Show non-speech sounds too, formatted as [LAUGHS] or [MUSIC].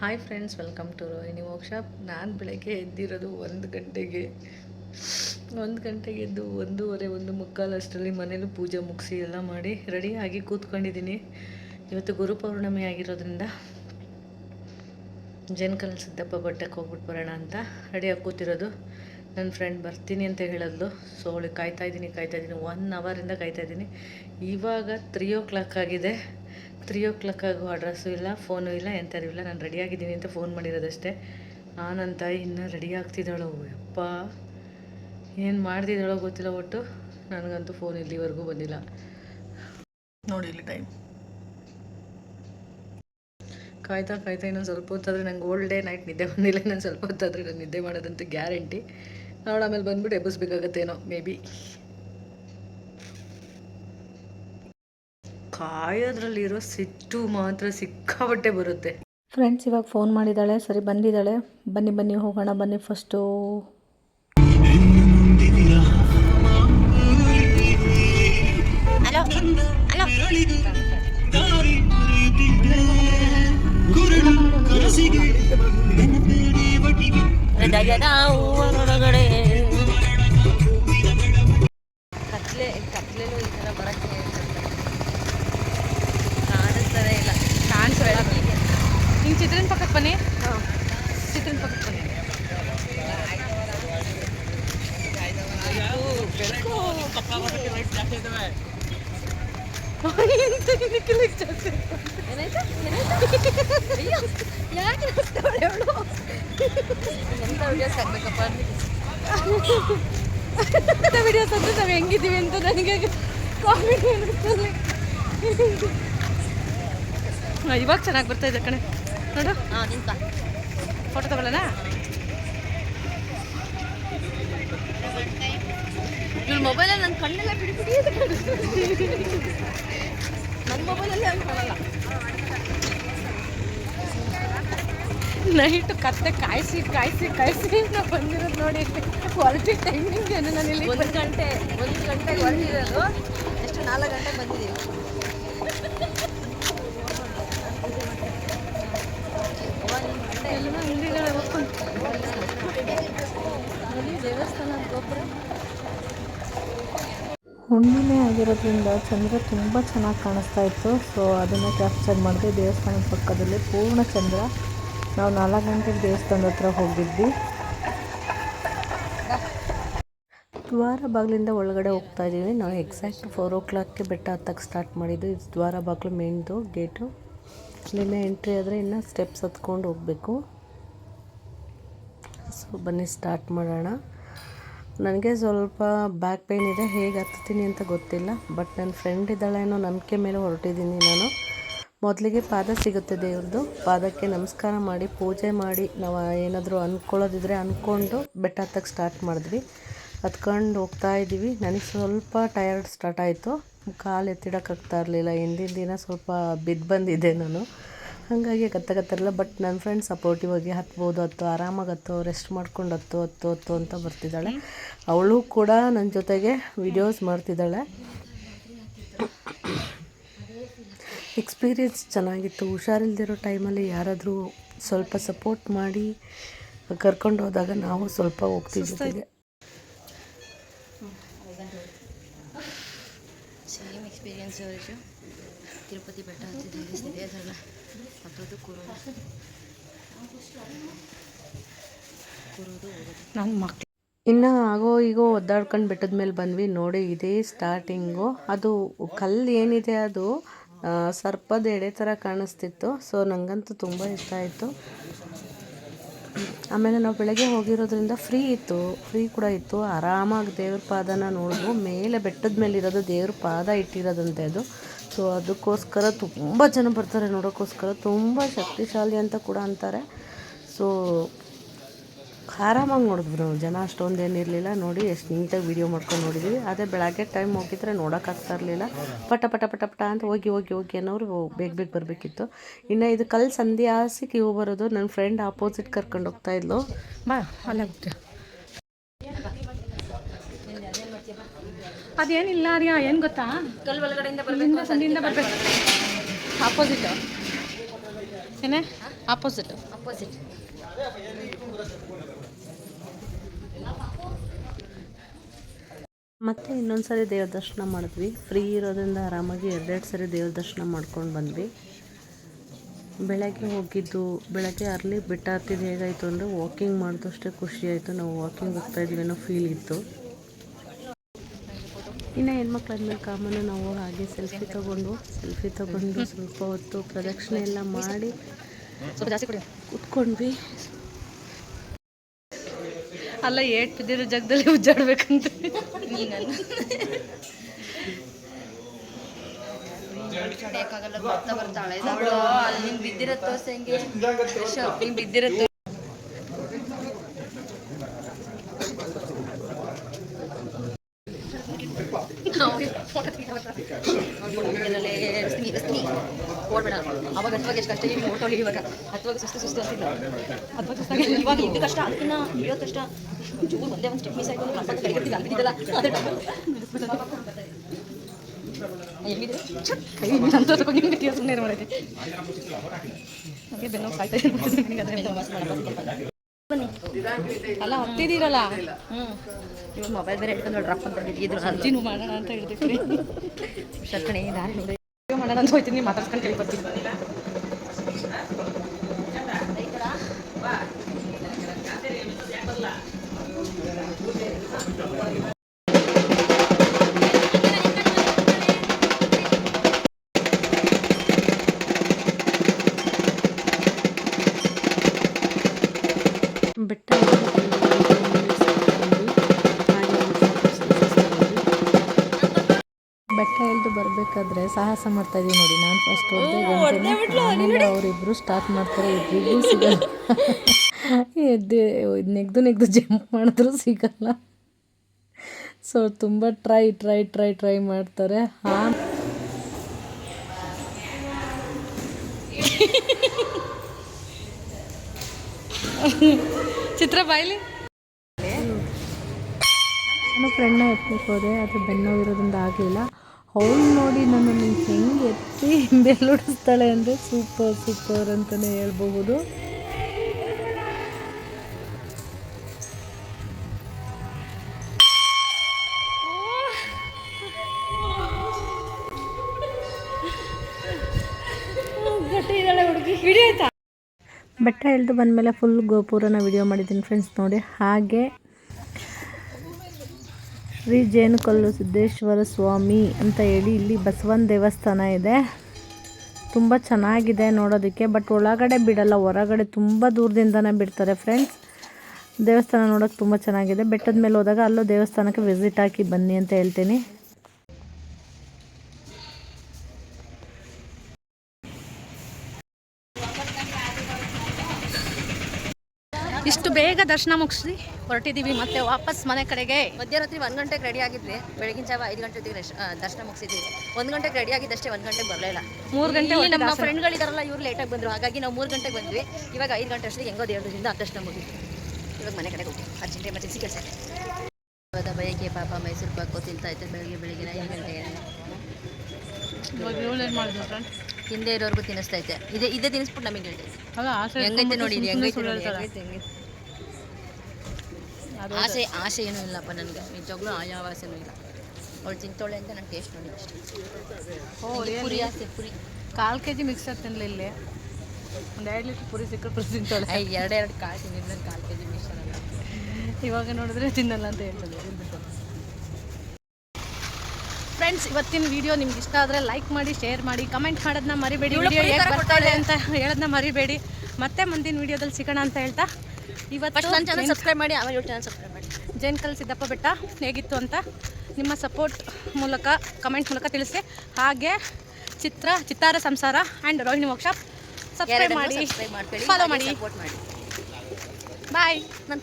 Hi friends welcome to Rohini workshop ನಾನು ಬೆಳಗ್ಗೆ ಎದ್ದಿರೋದು ಒಂದು ಗಂಟೆಗೆ. ಒಂದು ಗಂಟೆಗೆ ಎದ್ದು ಒಂದೂವರೆ, ಒಂದು ಮುಕ್ಕಾಲು ಅಷ್ಟರಲ್ಲಿ ಮನೇಲೂ ಪೂಜೆ ಮುಗಿಸಿ ಎಲ್ಲ ಮಾಡಿ ರೆಡಿಯಾಗಿ ಕೂತ್ಕೊಂಡಿದ್ದೀನಿ. ಇವತ್ತು ಗುರು ಪೌರ್ಣಮಿ ಆಗಿರೋದ್ರಿಂದ ಜನ್ಕಲ್ ಸಿದ್ದಪ್ಪ ಬಟ್ಟೆಗೆ ಹೋಗ್ಬಿಟ್ಟು ಬರೋಣ ಅಂತ ರೆಡಿಯಾಗಿ ಕೂತಿರೋದು. ನನ್ನ ಫ್ರೆಂಡ್ ಬರ್ತೀನಿ ಅಂತ ಹೇಳಿದ್ಲು. ಸೊ ಅವಳಿಗೆ ಕಾಯ್ತಾಯಿದ್ದೀನಿ ಕಾಯ್ತಾ ಇದ್ದೀನಿ. ಒನ್ ಅವರಿಂದ ಕಾಯ್ತಾಯಿದ್ದೀನಿ ಇವಾಗ ತ್ರೀ ಓ ಕ್ಲಾಕ್ ಆಗಿದೆ. ತ್ರೀ ಓ ಕ್ಲಾಕ್ ಆಗೋ ಅಡ್ರೆಸ್ಸು ಇಲ್ಲ ಫೋನು ಇಲ್ಲ ಎಂಥದ್ದು ಇಲ್ಲ. ನಾನು ರೆಡಿಯಾಗಿದ್ದೀನಿ ಅಂತ ಫೋನ್ ಮಾಡಿರೋದಷ್ಟೇ. ನಾನು ತಾಯಿ ಇನ್ನೂ ರೆಡಿ ಆಗ್ತಿದ್ದಾಳು, ಯಪ್ಪ. ಏನು ಮಾಡ್ತಿದ್ದಾಳೋ ಗೊತ್ತಿಲ್ಲ ಒಟ್ಟು. ನನಗಂತೂ ಫೋನ್ ಇಲ್ಲಿವರೆಗೂ ಬಂದಿಲ್ಲ. ನೋಡಿ ಇಲ್ಲಿ ಟೈಮ್ ಕಾಯ್ತಾ ಕಾಯ್ತಾ ಇನ್ನೊಂದು ಸ್ವಲ್ಪ ಹೊತ್ತಾದರೆ ನಂಗೆ ಓಲ್ಡ್ ಡೇ ನೈಟ್ ನಿದ್ದೆ ಬಂದಿಲ್ಲ. ಇನ್ನೊಂದು ಸ್ವಲ್ಪ ಹೊತ್ತಾದರೆ ನಾನು ನಿದ್ದೆ ಮಾಡೋದಂತೂ ಗ್ಯಾರಂಟಿ ಅವಳು ಆಮೇಲೆ ಬಂದ್ಬಿಟ್ಟು ಎಬ್ಬಿಸ್ಬೇಕಾಗತ್ತೇನೋ ಮೇ ಬಿ ಕಾಯೋದ್ರಲ್ಲಿರೋ ಸಿಟ್ಟು ಮಾತ್ರ ಸಿಕ್ಕಾಬಟ್ಟೆ ಬರುತ್ತೆ. ಫ್ರೆಂಡ್ಸ್ ಇವಾಗ ಫೋನ್ ಮಾಡಿದ್ದಾಳೆ ಸರಿ ಬಂದಿದ್ದಾಳೆ ಬನ್ನಿ ಬನ್ನಿ ಹೋಗೋಣ. ಬನ್ನಿ ಫಸ್ಟು ಕತ್ಲೆ ಚಿತ್ರನ ಪಕ್ಕಕ್ಕೆ ಬನ್ನಿ. ಚಿತ್ರನ ಪಕ್ಕಕ್ಕೆ ಬನ್ನಿ. ವಿಡಿಯೋಸ್ ಅಂದ್ರೆ ನಾವು ಹೆಂಗಿದ್ದೀವಿ ಅಂತ ನನಗೆ ಕಾಮಿಡಿ ಇವಾಗ ಚೆನ್ನಾಗಿ ಬರ್ತಾ ಇದೆ ಕಣೆ. ನೋಡು. ಫೋಟೋ ತಗೊಳ್ಳೋಣ? ಇವ್ರ ಮೊಬೈಲಲ್ಲಿ ನನ್ನ ಕಣ್ಣೆಲ್ಲ ಬಿಡಿ ಬಿಡಿ ಅಂತ ಕಾಣಿಸ್ತದೆ ನನ್ನ ಮೊಬೈಲಲ್ಲಿ ಹಂಗೆ ಕಾಣಲ್ಲ ನೈಟು ಕತ್ತೆ ಕಾಯಿಸಿ ಕಾಯಿಸಿ ಕಾಯಿಸಿ ಅಂತ ಬಂದಿರೋದು ನೋಡಿ. ಕ್ವಾಲಿಟಿ ಟೈಮಿಂಗ್ ಏನು ನಾನು ಇಲ್ಲಿ ಒಂದು ಗಂಟೆ ಒಂದು ಗಂಟೆಗೆ ಹೊರಟಿರೋದು. ಎಷ್ಟು ನಾಲ್ಕು ಗಂಟೆಗೆ ಬಂದಿದ್ದೀವಿ. ಹುಣ್ಣಿಮೆ ಆಗಿರೋದ್ರಿಂದ ಚಂದ್ರ ತುಂಬ ಚೆನ್ನಾಗಿ ಕಾಣಿಸ್ತಾ ಇತ್ತು. ಸೊ ಅದನ್ನು ಕ್ಯಾಪ್ಚರ್ ಮಾಡಿದೆ ದೇವಸ್ಥಾನದ ಪಕ್ಕದಲ್ಲಿ ಪೂರ್ಣ ಚಂದ್ರ. ನಾವು ನಾಲ್ಕು ಗಂಟೆಗೆ ದೇವಸ್ಥಾನದ ಹತ್ರ ಹೋಗಿದ್ವಿ. ದ್ವಾರ ಬಾಗಿಲಿಂದ ಒಳಗಡೆ ಹೋಗ್ತಾ ಇದ್ದೀವಿ ನಾವು ಎಕ್ಸಾಕ್ಟ್ ಫೋರ್ ಓ ಕ್ಲಾಕ್ಗೆ ಬೆಟ್ಟ ಹತ್ತಕ್ಕೆ ಸ್ಟಾರ್ಟ್ ಮಾಡಿದ್ದು. ಇದು ದ್ವಾರ ಬಾಗಿಲು ಮೇನ್ದು ಗೇಟು ಅಲ್ಲಿಂದ ಎಂಟ್ರಿ ಆದರೆ ಇನ್ನು ಸ್ಟೆಪ್ಸ್ ಹತ್ಕೊಂಡು ಹೋಗಬೇಕು. ಸೊ ಬನ್ನಿ ಸ್ಟಾರ್ಟ್ ಮಾಡೋಣ. ನನಗೆ ಸ್ವಲ್ಪ ಬ್ಯಾಕ್ ಪೇಯ್ನ್ ಇದೆ. ಹೇಗೆ ಹತ್ತೀನಿ ಅಂತ ಗೊತ್ತಿಲ್ಲ. ಬಟ್ ನನ್ನ ಫ್ರೆಂಡ್ ಇದ್ದಾಳೇನೋ ನಂಬಿಕೆ ಮೇಲೆ ಹೊರಟಿದ್ದೀನಿ ನಾನು. ಮೊದಲಿಗೆ ಪಾದ ಸಿಗುತ್ತೆ ದೇವ್ರದ್ದು ಪಾದಕ್ಕೆ ನಮಸ್ಕಾರ ಮಾಡಿ, ಪೂಜೆ ಮಾಡಿ, ನಾವು ಏನಾದರೂ ಅಂದ್ಕೊಳ್ಳೋದಿದ್ರೆ ಅಂದ್ಕೊಂಡು ಬೆಟ್ಟ ಹತ್ತಕ್ಕೆ ಸ್ಟಾರ್ಟ್ ಮಾಡಿದ್ವಿ. ಹತ್ಕೊಂಡು ಹೋಗ್ತಾ ಇದ್ದೀವಿ ನನಗೆ ಸ್ವಲ್ಪ ಟಯರ್ಡ್ ಸ್ಟಾರ್ಟ್ ಆಯಿತು. ಕಾಲು ಎತ್ತಿಡೋಕ್ಕಾಗ್ತಾ ಇರಲಿಲ್ಲ. ಹಿಂದಿನ ದಿನ ಸ್ವಲ್ಪ ಬಿದ್ದು ಬಂದಿದ್ದೆ ನಾನು. ಹಾಗಾಗಿ ಕತ್ತಕತ್ತಿರಲಿಲ್ಲ ಬಟ್ ನನ್ನ ಫ್ರೆಂಡ್ ಸಪೋರ್ಟಿವ್ ಆಗಿ ಹತ್ಬೋದು, ಹತ್ತು, ಆರಾಮಾಗಿ ಹತ್ತು ರೆಸ್ಟ್ ಮಾಡ್ಕೊಂಡು ಹತ್ತು ಹತ್ತು ಹತ್ತು ಅಂತ ಬರ್ತಿದ್ದಾಳೆ. ಅವಳು ಕೂಡ ನನ್ನ ಜೊತೆಗೆ ವಿಡಿಯೋಸ್ ಮಾಡ್ತಿದ್ದಾಳೆ. ಎಕ್ಸ್ಪೀರಿಯೆನ್ಸ್ ಚೆನ್ನಾಗಿತ್ತು. ಹುಷಾರಿಲ್ದಿರೋ ಟೈಮಲ್ಲಿ ಯಾರಾದರೂ ಸ್ವಲ್ಪ ಸಪೋರ್ಟ್ ಮಾಡಿ ಕರ್ಕೊಂಡು ಹೋದಾಗ ನಾವು ಸ್ವಲ್ಪ ಜೊತೆಗೆ. ಸೇಮ್ ಎಕ್ಸ್ಪೀರಿಯನ್ಸ್ ಅವರಿಗೆ ತಿರುಪತಿ ಬೆಟ್ಟ ಹತ್ತಿದ್ದೀವಿ ದೇವಸ್ಥಾನ ಹತ್ತೋದು ಕೂರೋದು. ಕೂರೋದು ನನ್ನ ಮಕ್ಳು ಇನ್ನು ಆಗೋ ಈಗೋ ಒದ್ದಾಡ್ಕೊಂಡು ಬೆಟ್ಟದ ಮೇಲೆ ಬಂದ್ವಿ ನೋಡಿ ಇದೇ ಸ್ಟಾರ್ಟಿಂಗು ಅದು ಕಲ್ಲು ಏನಿದೆ ಅದು ಸರ್ಪದ ಎಡೆ ಥರ ಕಾಣಿಸ್ತಿತ್ತು ಸೊ ನನಗಂತೂ ತುಂಬ ಇಷ್ಟ ಆಯಿತು. ಆಮೇಲೆ ನಾವು ಬೆಳಗ್ಗೆ ಹೋಗಿರೋದ್ರಿಂದ ಫ್ರೀ ಇತ್ತು ಫ್ರೀ ಕೂಡ ಇತ್ತು. ಆರಾಮಾಗಿ ದೇವ್ರ ಪಾದನ ನೋಡಿದ್ವು ಮೇಲೆ ಬೆಟ್ಟದ ಮೇಲೆ ಇರೋದು ದೇವ್ರ ಪಾದ ಇಟ್ಟಿರೋದಂತೆ ಅದು. ಸೊ ಅದಕ್ಕೋಸ್ಕರ ತುಂಬ ಜನ ಬರ್ತಾರೆ ನೋಡೋಕ್ಕೋಸ್ಕರ, ತುಂಬ ಶಕ್ತಿಶಾಲಿ ಅಂತ ಕೂಡ ಅಂತಾರೆ. ಸೊ ಆರಾಮಾಗಿ ನೋಡಿದ್ರು ನಾವು ಜನ ಅಷ್ಟೊಂದು ಏನಿರಲಿಲ್ಲ ನೋಡಿ ಎಷ್ಟು ನೀಟಾಗಿ ವೀಡಿಯೋ ಮಾಡ್ಕೊಂಡು ನೋಡಿದ್ವಿ. ಅದೇ ಬೆಳಗ್ಗೆ ಟೈಮ್ ಹೋಗಿದ್ರೆ ನೋಡೋಕ್ಕಾಗ್ತಾ ಇರಲಿಲ್ಲ. ಪಟ ಪಟ ಪಟ ಪಟ ಅಂತ ಹೋಗಿ ಹೋಗಿ ಹೋಗಿ ಅನ್ನೋರು ಬೇಗ ಬೇಗ ಬರಬೇಕಿತ್ತು. ಇನ್ನು ಇದು ಕಲ್ ಸಂಧಿ ಆಸಿ ಕ್ಯೂ ಬರೋದು. ನನ್ನ ಫ್ರೆಂಡ್ ಆಪೋಸಿಟ್ ಕರ್ಕೊಂಡು ಹೋಗ್ತಾ ಇದ್ಲು. ಬಾ ಅಲ್ಲ ಅದೇನಿಲ್ಲ ರೀ ಏನು ಗೊತ್ತಾ? ಕಲ್ ಒಳಗಡೆಯಿಂದ ಸಂದಿಯಿಂದ ಬರಬೇಕು. ಆಪೋಸಿಟ್ ಏನೇ? ಆಪೋಸಿಟ್ ಅಪೋಸಿಟ್ ಮತ್ತು ಇನ್ನೊಂದು ಸಾರಿ ದೇವ್ರ ದರ್ಶನ ಮಾಡಿದ್ವಿ. ಫ್ರೀ ಇರೋದ್ರಿಂದ ಆರಾಮಾಗಿ ಎರಡೆರಡು ಸರಿ ದೇವ್ರ ದರ್ಶನ ಮಾಡ್ಕೊಂಡು ಬಂದ್ವಿ. ಬೆಳಗ್ಗೆ ಹೋಗಿದ್ದು, ಬೆಳಗ್ಗೆ ಅರ್ಲಿ ಬೆಟ್ಟ ಹತ್ತಿದ್ದು ಹೇಗಾಯಿತು ಅಂದರೆ ವಾಕಿಂಗ್ ಮಾಡಿದಷ್ಟೇ ಖುಷಿ ಆಯಿತು. ನಾವು ವಾಕಿಂಗ್ ಹೋಗ್ತಾ ಇದ್ವಿ ಅನ್ನೋ ಫೀಲ್ ಇತ್ತು. ಇನ್ನು ಹೆಣ್ಮಕ್ಳು ಅಂದಮೇಲೆ ಕಾಮನ್ನು ನಾವು ಹಾಗೆ ಸೆಲ್ಫಿ ತಗೊಂಡು ಸೆಲ್ಫಿ ತಗೊಂಡು ಸ್ವಲ್ಪ ಹೊತ್ತು ಪ್ರದಕ್ಷಿಣೆ ಎಲ್ಲ ಮಾಡಿ ಕುತ್ಕೊಂಡ್ವಿ. ಅಲ್ಲ, ಏಟ್ ಬಿದ್ದಿರೋ ಜಾಗದಲ್ಲಿ ಉಜ್ಜಾಡ್ಬೇಕಂತ. ನೀನಲ್ಲ ಬೇಕಾಗಲ್ಲ ಬರ್ತಾ ಬರ್ತಾಳೆ. ಅವಳು ಅಲ್ಲಿ ನೀನ್ ಶಾಪಿಂಗ್ ತೋರ್ಸೆ ಎಷ್ಟು ಕಷ್ಟ ಈಗ ಓಟೋಳಿ ಇವಾಗ ಹತ್ತುವಾಗ ಸುಸ್ತು ಸುಸ್ತು ಅಂತಿಲ್ಲ. ಹತ್ತುವಾಗ ಸುಸ್ತಾಗಿ ಇವಾಗ ಇದು ಕಷ್ಟ ಅದಕ್ಕಿನ್ನ ಇಳಿಯೋದು ಕಷ್ಟ. ಚೂರು ಒಂದೇ ಒಂದು ಸ್ಟೆಪ್ ಮಿಸ್ ಆಯ್ತು ಕರ್ಕೊಂಡು ಅದೇ ಹೆಂಗಿದೆ ಕೈ ಅಂತ ನಿಮ್ಗೆ ತೀರ ಸುಮ್ಮನೆ ಮಾಡಿದೆ ನನಗೆ ಬೆನ್ನು ಕಾಯ್ತಾ ಇದೆ ನನಗೆ ಅದ್ರ ಮೇಲೆ ವಾಸ ಮಾಡಲ್ಲ. ಅಲ್ಲ ಹತ್ತಿದ್ದೀರಲ್ಲ? ಹ್ಞೂ ಇವಾಗ ಮೊಬೈಲ್ ಬೇರೆ ಇಟ್ಕೊಂಡು ಡ್ರಾಪ್ ಅಂತ ಇದ್ರು ಅಜ್ಜಿನೂ ಮಾಡೋಣ ಅಂತ [LAUGHS] ದಾರಿ ನೋಡಿ. ಮಾಡೋಣ ಅಂತ ಹೋಯ್ತೀನಿ ಮಾತಾಡ್ಸ್ಕೊಂಡು ಕೈ ಬರ್ತೀನಿ. ಬೆಟ್ಟ ಬೆಟ್ಟ ಇಳಿದು ಬರಬೇಕಾದ್ರೆ ಸಾಹಸ ಮಾಡ್ತಾ ಇದೀವಿ ನೋಡಿ. ನಾನು ಫಸ್ಟ್ ಹೋದೆ ಅವರಿಬ್ರು ಸ್ಟಾರ್ಟ್ ಮಾಡ್ತಾರೆ ಇಬ್ಬರಿಗೂ ಸಿಗಲ್ಲ ಎದ್ದು, ನೆಗ್ದು ನೆಗ್ದು ಜಂಪ್ ಮಾಡಿದ್ರು ಸಿಗಲ್ಲ. ಸೊ ತುಂಬ ಟ್ರೈ ಟ್ರೈ ಟ್ರೈ ಟ್ರೈ ಮಾಡ್ತಾರೆ. ಹಾ. ಚಿತ್ರ ಬಾಯ್ಲಿ? ನನ್ನ ಫ್ರೆಂಡ್ನ ಎತ್ತಲಿಕ್ಕೆ ಹೋದೆ, ಆದರೆ ಬೆನ್ನೋಗಿರೋದ್ರಿಂದ ಆಗಲಿಲ್ಲ. ಅವಳು ನೋಡಿ ನನ್ನನ್ನು ಹೆಂಗೆ ಎತ್ತಿ ಬೆಲ್ಲುಡಿಸ್ತಾಳೆ ಅಂದರೆ ಸೂಪರ್ ಸೂಪರ್ ಅಂತಲೇ ಹೇಳ್ಬಹುದು. ಬೆಟ್ಟ ಬಂದ ಬಂದಮೇಲೆ ಫುಲ್ ಗೋಪುರನ ವಿಡಿಯೋ ಮಾಡಿದ್ದೀನಿ ಫ್ರೆಂಡ್ಸ್ ನೋಡಿ. ಹಾಗೆ ಶ್ರೀ ಜೇನುಕಲ್ಲು ಸಿದ್ದೇಶ್ವರ ಸ್ವಾಮಿ ಅಂತ ಹೇಳಿ ಇಲ್ಲಿ ಬಸವನ ದೇವಸ್ಥಾನ ಇದೆ. ತುಂಬ ಚೆನ್ನಾಗಿದೆ ನೋಡೋದಕ್ಕೆ ಬಟ್ ಒಳಗಡೆ ಬಿಡಲ್ಲ, ಹೊರಗಡೆ ತುಂಬ ದೂರದಿಂದನೇ ಬಿಡ್ತಾರೆ ಫ್ರೆಂಡ್ಸ್ ದೇವಸ್ಥಾನ ನೋಡೋಕೆ ತುಂಬ ಚೆನ್ನಾಗಿದೆ. ಬೆಟ್ಟದ ಮೇಲೆ ಹೋದಾಗ ಅಲ್ಲೂ ದೇವಸ್ಥಾನಕ್ಕೆ ವಿಸಿಟ್ ಹಾಕಿ ಬನ್ನಿ ಅಂತ ಹೇಳ್ತೀನಿ. ದರ್ಶನ ಮುಗಿಸಿ ಹೊರಟಿದ್ದೀವಿ ಮತ್ತೆ ವಾಪಸ್ ಮನೆ ಕಡೆಗೆ. ಮಧ್ಯರಾತ್ರಿ ಒಂದು ಗಂಟೆಗೆ ರೆಡಿ ಆಗಿದ್ವಿ. ಬೆಳಗಿನ ಜಾವ ಐದು ಗಂಟೆ ರೆಶ್- ದರ್ಶನ ಮುಗಿಸಿದ್ವಿ. ಒಂದು ಗಂಟೆಗೆ ರೆಡಿ ಆಗಿದ್ದಷ್ಟೇ ಒಂದು ಗಂಟೆಗೆ ಬರಲಿಲ್ಲ ಮೂರು ಗಂಟೆ ನಮ್ಮ. ಫ್ರೆಂಡ್ಗಳಿದಾರಲ್ಲ ಇವ್ರು ಲೇಟಾಗಿ ಬಂದರು. ಹಾಗಾಗಿ ನಾವು ಮೂರು ಗಂಟೆಗೆ ಬಂದ್ವಿ. ಇವಾಗ ಐದು ಗಂಟೆ ಅಷ್ಟೇ ಹೆಂಗೋ ದೇವರದಿಂದ ದರ್ಶನ ಮುಗಿದ್ವಿ ಇವಾಗ ಮನೆ ಕಡೆಗೆ ಹೋಗಿ. ಅರ್ಜೆಂಟ್ ಎಮರ್ಜೆನ್ಸಿ ಕೆಲಸ ಇವಾಗ ಬಯಕೆ ಪಾಪ ಮೈಸೂರು ಪಾಕು ತಿಂತಾ ಇತ್ತು ಬೆಳಗ್ಗೆ ಬೆಳಗ್ಗೆ ಐದು ಗಂಟೆಗೆ ಫ್ರೆಂಡ್ ಹಿಂದೆ ಇರೋರ್ಗು ತಿನ್ನಿಸ್ತೈತೆ ಇದೆ ಇದೇ ತಿನ್ನಿಸ್ಬಿಟ್ಟು ನಮಗೆ ಹೇಳ್ತೈತೆ ಹೆಂಗೈತೆ ನೋಡಿ ಹೆಂಗೈತೆ ನೋಡಿ. ಹೆಂಗೈತೆ ಹೆಂಗೈತೆ. ಆಸೆ ಆಸೆ ಏನೂ ಇಲ್ಲಪ್ಪ ನನಗೆ. ನಿಜವಾಗ್ಲೂ ಯಾವ ಆಸೆನೂ ಇಲ್ಲ. ಅವಳು ತಿಂತೋಳೆ ಅಂತ ನಾನು ಟೇಸ್ಟ್ ನೋಡಿ ಅಷ್ಟೇ. ಪುರಿ ಆಸೆ ಪುರಿ. ಕಾಲು ಕೆ ಜಿ ಮಿಕ್ಸರ್ ತಿನ್ನಲಿಲ್ಲ ಒಂದು ಎರಡು ಲೀಟ್ರ್ ಪುರಿ ಸಿಕ್ಕರೆ ಪುರಿ ತಿಂತಾಳೆ. ಐ ಎರಡೆರಡು ಕಾಲು ತಿಂದಿದ್ದು ಕಾಲು ಕೆ ಜಿ ಮಿಕ್ಸರ್ ಅಲ್ಲ. ಇವಾಗ ನೋಡಿದ್ರೆ ತಿನ್ನಲ್ಲ ಅಂತ ಹೇಳ್ತದೆ ಫ್ರೆಂಡ್ಸ್ ಇವತ್ತಿನ ವಿಡಿಯೋ ನಿಮ್ಗೆ ಇಷ್ಟ ಆದರೆ ಲೈಕ್ ಮಾಡಿ ಶೇರ್ ಮಾಡಿ ಕಮೆಂಟ್ ಮಾಡೋದನ್ನ ಮರಿಬೇಡಿ. ವಿಡಿಯೋ ಹೇಗೆ ಅಂತ ಹೇಳೋದನ್ನ ಮರಿಬೇಡಿ. ಮತ್ತೆ ಮುಂದಿನ ವಿಡಿಯೋದಲ್ಲಿ ಸಿಗೋಣ ಅಂತ ಹೇಳ್ತಾ. ಫಸ್ಟ್ ನನ್ನ ಚಾನಲ್ ಇವತ್ತು ಸಬ್ಸ್ಕ್ರೈಬ್ ಮಾಡಿ ಆಮೇಲೆ ಚಾನಲ್ ಸಬ್ಸ್ಕ್ರೈಬ್ ಮಾಡಿ. ಜೈನ್ಕಲ್ ಸಿದ್ದಪ್ಪ ಬೆಟ್ಟ ಹೇಗಿತ್ತು ಅಂತ ನಿಮ್ಮ ಸಪೋರ್ಟ್ ಮೂಲಕ ಕಮೆಂಟ್ ಮೂಲಕ ತಿಳಿಸಿ. ಹಾಗೆ Chitra Chittara Samsara and Rohini workshop subscribe ಮಾಡಿ ಫಾಲೋ ಮಾಡಿ. ಸಪೋರ್ಟ್ ಮಾಡಿ. ಬಾಯ್ ನನ್ನ